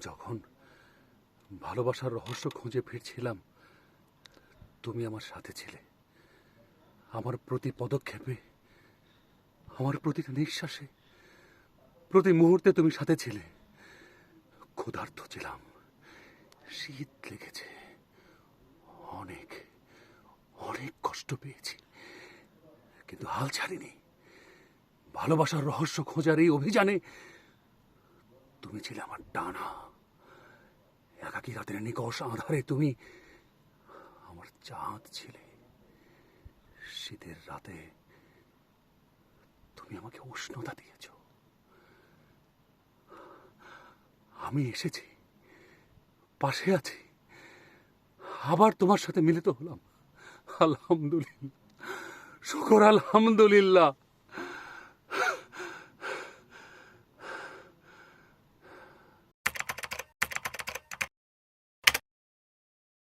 যখন ভালোবাসার রহস্য খুঁজে ফিরছিলাম, তুমি আমার সাথে ছিলে। আমার প্রতি পদক্ষেপে, আমার প্রতিটা নিঃশ্বাসে, প্রতি মুহূর্তে তুমি সাথে ছিলে। ক্ষুধার্ত ছিলাম। শীত লেগেছে। অনেক অনেক কষ্ট পেয়েছি। কিন্তু হাল ছাড়িনি। ভালোবাসার রহস্য খোঁজার এই অভিযানে তুমি ছিলে আমার ডানা। একাকি রাতের নিকষ আধারে তুমি আমার চাঁদ ছিলে। শীতের রাতে তুমি আমাকে উষ্ণতা দিয়েছ। আমি এসেছি, পাশে আছি। আবার তোমার সাথে মিলিত হলাম। আলহামদুলিল্লাহ। শুকর আলহামদুলিল্লাহ।